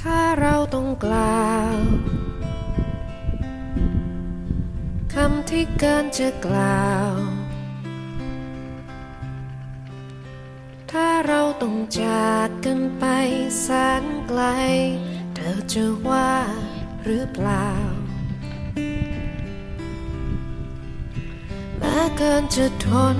ถ้าเราต้องกล่าวคำที่เกินจะกล่าว ถ้าเราต้องจากกันไปแสนไกล เธอจะว่าหรือเปล่าแม้เกินจะทน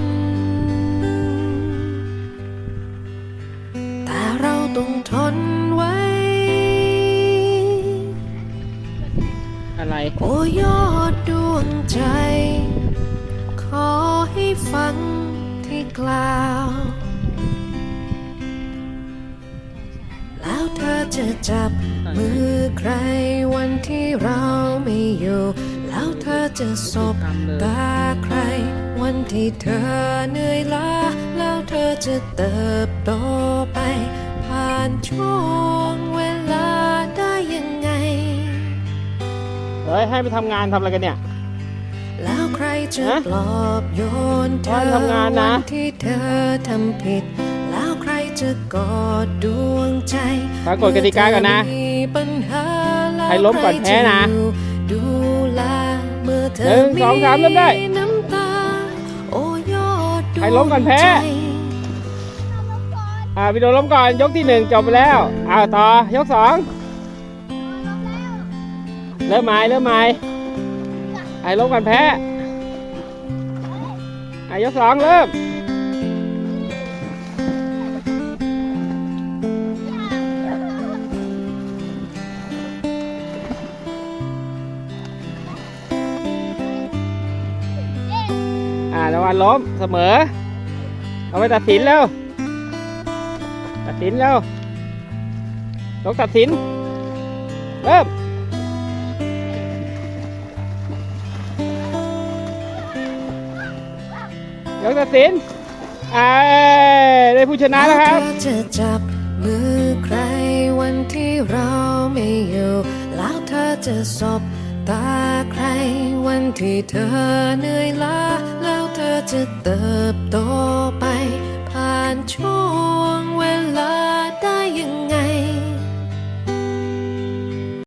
อะไร โอ้ยอดดวงใจ ขอให้ฟังที่กล่าว แล้วเธอจะจับมือใครวันที่เราไม่อยู่ แล้วเธอจะสบตาใคร วันที่เธอเหนื่อยล้า แล้วเธอจะเติบโตไป ผ่านช่วง ฮ้ยให้ไปทำงานทำอะไรกันเนี่ย แล้วใครจะฮะปลอบโยนเธอว่าทำงานนะวัที่เธอทำผิด แล้วใครจะกอดดวงใจปรากฏกติกาก่อนนะเมื่อเธอมีปัญหาแล้วใครล้มก่อนแพ้นะใครจอยู่ดูแลเมื่อเธหนึ่งสองสามเริ่มได้น้ำตาโอ้ยอดดวงใครล้มก่อนแพ้ใจอ่าวิดีโอล้มก่อนยกที่หนึ่งจบไปแล้วอ่าต่อยกสอง เริ่มใหม่เริ่มใหม่ไอ้ล้มก่อนแพ้ไอ่ายกสองเริ่มอ่านวันล้มเสมอ เอาไปตัดสินแล้ว ตัดสินแล้วยกตัดสิน เริ่ม ยกตัดสินอ่าได้ผู้ชนะแล้วครับ เธอจะจับมือใครวันที่เราไม่อยู่ แล้วเธอจะสบตาใครวันที่เธอเหนื่อยล้าแล้วเธอจะเติบโตไปผ่านช่ว